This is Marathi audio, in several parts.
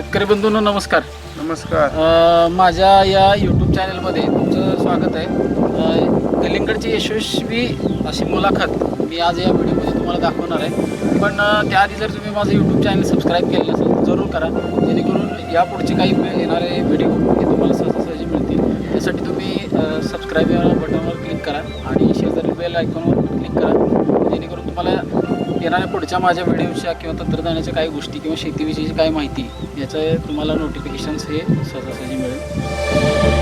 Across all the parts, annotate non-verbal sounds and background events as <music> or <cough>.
शेतकरी बंधूंनो नमस्कार. नमस्कार. अ, माझ्या या यूट्यूब चॅनलमध्ये तुमचं स्वागत आहे. अ, कलिंगडची यशस्वी अशी मुलाखत मी आज या व्हिडिओमध्ये तुम्हाला दाखवणार आहे. पण अ, त्याआधी जर तुम्ही माझं यूट्यूब चॅनल सबस्क्राईब केलं तर जरूर करा. जेणेकरून यापुढचे काही येणारे व्हिडिओ हे तुम्हाला सहजासहजी मिळतील. त्यासाठी तुम्ही सबस्क्राईब या बटनवर क्लिक करा आणि शेजारी बेल आयकॉनवर क्लिक करा. जेणेकरून तुम्हाला येणाऱ्या पुढच्या माझ्या व्हिडिओच्या किंवा तंत्रज्ञानाच्या काही गोष्टी किंवा शेतीविषयीची काही माहिती याचं तुम्हाला नोटिफिकेशन्स हे सहजासहजी मिळेल.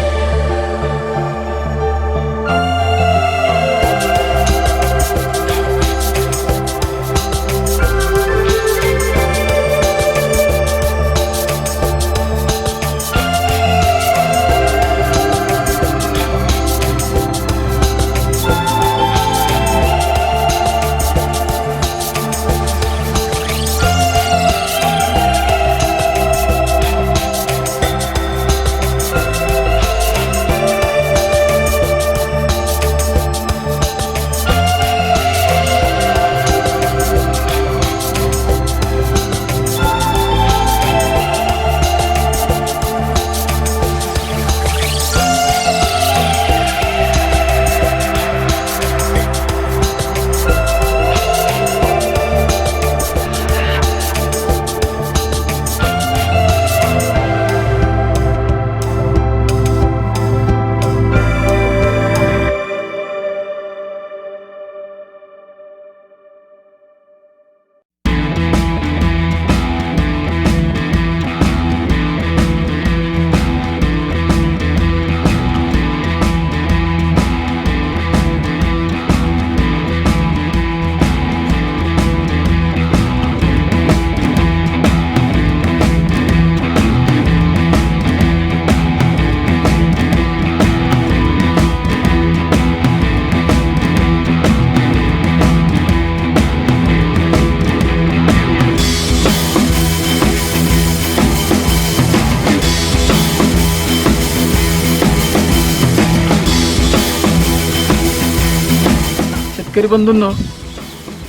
शेतकरी बंधूंनो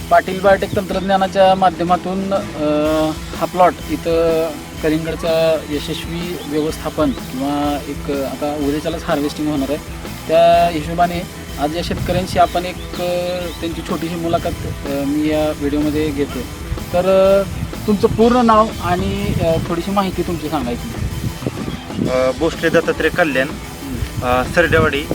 पाटील बायोटेक तंत्रज्ञानाच्या माध्यमातून हा प्लॉट इथं कलिंगडचा यशस्वी व्यवस्थापन किंवा एक आता उद्याच्यालाच हार्वेस्टिंग होणार आहे. त्या हिशोबाने आज या शेतकऱ्यांशी आपण एक त्यांची छोटीशी मुलाखत मी या व्हिडिओमध्ये घेतो तर तुमचं पूर्ण नाव आणि थोडीशी माहिती तुमची सांगायची. भोसले दत्तात्रय कल्याण सरडेवाडी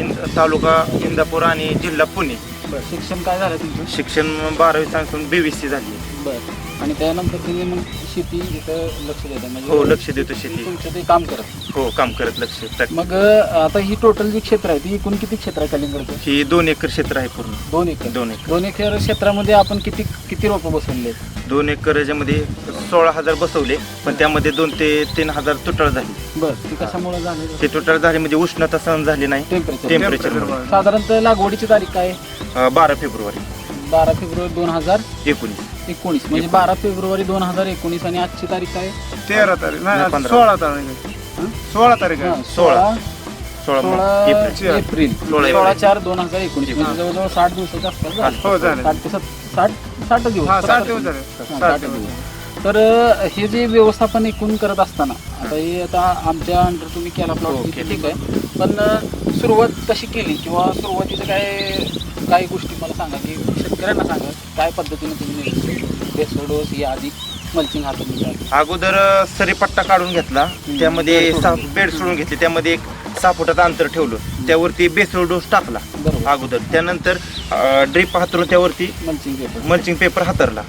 इंद तालुका इंदापूर आणि जिल्हा पुणे. बरं शिक्षण काय झालं तुमचं? शिक्षण बारावी सायन्सून बी सी झाली. बरं आणि त्यानंतर तुम्ही मग शेती इथं लक्ष देता म्हणजे हो लक्ष देतो शेती. तुमचं ते काम करत. हो काम करत लक्ष. मग अं, आता ही टोटल जी क्षेत्र आहे ती एकूण किती क्षेत्र आहे कलिंगडचं? ही दोन एकर क्षेत्र आहे पूर्ण. दोन एकर. दोन एकर. दोन एकर क्षेत्रामध्ये आपण किती किती रोपं बसवले दोन एकर याच्यामध्ये सोळा हजार बसवले पण त्यामध्ये दोन ते तीन हजार तुटळ झाली. बरं ती कशामुळे झाले? ते तुटळ झाले म्हणजे उष्णता सहन झाली नाही टेम्परेचर टेम्परेचर साधारणतः लागवडीची तारीख काय? बारा फेब्रुवारी. बारा फेब्रुवारी दोन हजार एकोणीस. एकोणीस. म्हणजे बारा फेब्रुवारी दोन हजार एकोणीस आणि आजची तारीख काय? तेरा तारीख. नाही, नाही पंधरा. सोळा तारीख हं? सोळा तारीख आहे. सोळा सोळा सोळा एप्रिल. सोळा. चार दोन हजार एकोणीस. म्हणजे जवळजवळ साठ दिवसाच्या आसपास झाले. हो झाले साठ ते सत- साठ साठ दिवस. हा साठ दिवस झाले. हा, साठ साठ दिवस. दिवस. तर अ, हे जे व्यवस्थापन एकूण करत असताना आता हे आता आमच्या अंडर तुम्ही केला हो, प्लॉट केलं. ठीक आहे. पण अ, सुरुवात कशी केली किंवा सुरुवातीचं काय काही गोष्टी मला सांगा की शेतकऱ्यांना सांगा. काय पद्धतीने तुम्ही बेसळ डोस या आधी मल्चिंग अगोदर अ, सरीपट्टा काढून घेतला. त्यामध्ये. बेड सोडून घेतले. त्यामध्ये एक सहा फुटाचं अंतर ठेवलं त्यावरती बेसळ डोस टाकला अगोदर. त्यानंतर ड्रीप हातरून त्यावरती मल्चिंग पेपर मल्चिंग पेपर हातरला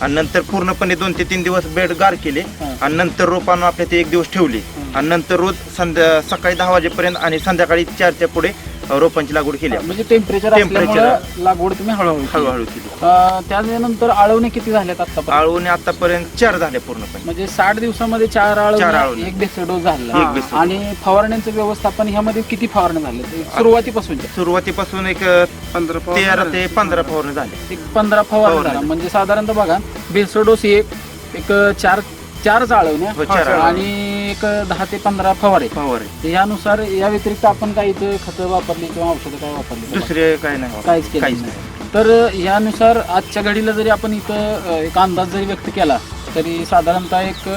आणि नंतर पूर्णपणे दोन ते तीन दिवस बेड गार केले. आणि नंतर रोपानं आपल्या ते एक दिवस ठेवले. आणि नंतर रोज संध्या सकाळी दहा वाजेपर्यंत आणि संध्याकाळी चारच्या पुढे रोपांची लागवड केली आपण. म्हणजे टेम्परेचर Temperature. असल्यामुळे लागवड तुम्ही हळूहळू केली. हळूहळू केली अ, त्यानंतर आळवणे किती झाल्यात आतापर्यंत आळूने आतापर्यंत चार झाले पूर्णपणे म्हणजे साठ दिवसामध्ये चार चार आळवणे आळवणे. एक बेसळ डोस झाला एक. आणि फवारण्यांचं व्यवस्थापन ह्यामध्ये किती फवारण्या झाल्या ते सुरुवातीपासूनच्या सुरुवातीपासून एक अ, पंधरा तेरा ते पंधरा फवारणी झाले एक पंधरा फवारण्या फवारण्या. झाल्या म्हणजे साधारणतः बघा बेसळ डोस एक एक चार आळवण्या हो, चार आळवण्या. आणि एक दहा ते पंधरा फवारे. फवारे. यानुसार या व्यतिरिक्त आपण काही इथं खतं वापरली किंवा औषधं काय वापरली? दुसरे काय नाही. काहीच केलं काहीच नाही. नाही. तर यानुसार आजच्या घडीला जरी आपण इथं अ, एक अंदाज जरी व्यक्त केला तरी साधारणतः एक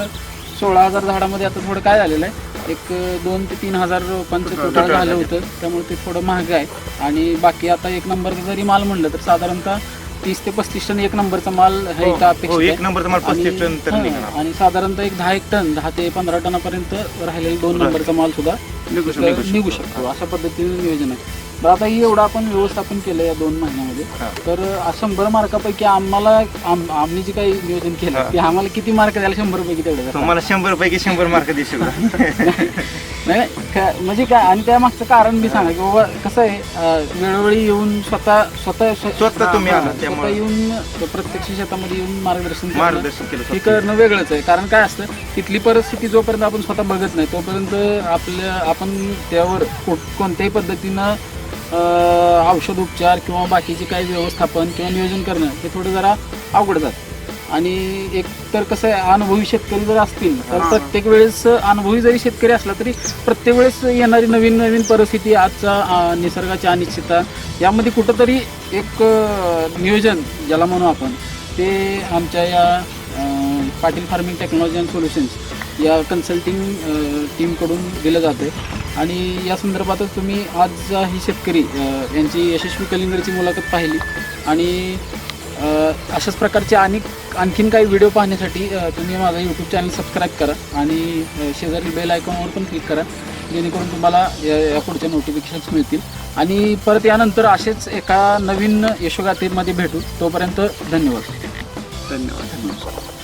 सोळा हजार झाडामध्ये आता थोडं काय झालेलं आहे? एक अं, दोन ते तीन हजार रोपांचं टोटल झालं झालं. होतं. त्यामुळे ते थोडं महाग आहे. आणि बाकी आता एक नंबरचा जरी माल म्हणलं तर साधारणतः तीस ते पस्तीस टन एक नंबरचा माल हे हो, हो एक. नंबरचा माल आणि पस्तीस टन तर निघणार आणि साधारणतः एक दहा एक टन दहा ते पंधरा टनापर्यंत राहिलेला दोन नंबरचा माल सुद्धा निघू शकतो. इथं निघू शकतो अशा पद्धतीने नियोजन आहे बरं आता ही एवढं आपण व्यवस्थापन केलं या दोन महिन्यामध्ये. तर शंभर मार्कापैकी आम्हाला आम- आम्ही जे काही नियोजन केलं. ते आम्हाला किती मार्क द्यायला शंभर पैकी तेवढं द्या. तुम्हाला शंभर पैकी शंभर मार्क देऊ <laughs> नाही नाही, म्हणजे काय आणि त्या मागचं कारण मी सांगा की बाबा कसं आहे अं, वेळोवेळी येऊन स्वतः स्वतः स्वतः तुम्ही आलात स्वतः त्यामुळे. येऊन प्रत्यक्ष शेतामध्ये येऊन मार्गदर्शन करणं मार्गदर्शन केलं हे स्वतः. करणं वेगळंच आहे कारण काय असतं तिथली परिस्थिती जोपर्यंत आपण स्वतः बघत नाही तोपर्यंत आपल्या आपण त्यावर को- कोणत्याही पद्धतीनं औषध उपचार किंवा बाकीचे काही व्यवस्थापन किंवा नियोजन करणं हे थोडं जरा अवघड जातं आणि एक तर कसं आहे अनुभवी शेतकरी जर असतील तर. प्रत्येक वेळेस अनुभवी जरी शेतकरी असला तरी प्रत्येक वेळेस येणारी नवीन नवीन परिस्थिती आजचा निसर्गाची अनिश्चितता यामध्ये कुठंतरी एक नियोजन ज्याला म्हणू आपण ते आमच्या या Patil farming technology and solutions या कन्सल्टिंग टीमकडून दिलं जातं आणि या संदर्भातच तुम्ही आज ही शेतकरी यांची यशस्वी कलिंगरची मुलाखत पाहिली. आणि अशाच प्रकारचे अनेक आणखीन काही व्हिडिओ पाहण्यासाठी तुम्ही माझा यूट्यूब चॅनल सबस्क्राईब करा. आणि शेजारी बेल आयकॉनवर पण क्लिक करा. जेणेकरून तुम्हाला या या पुढच्या नोटिफिकेशन्स मिळतील. आणि परत यानंतर असेच एका नवीन यशोगाथेमध्ये भेटू. तोपर्यंत धन्यवाद. धन्यवाद. धन्यवाद.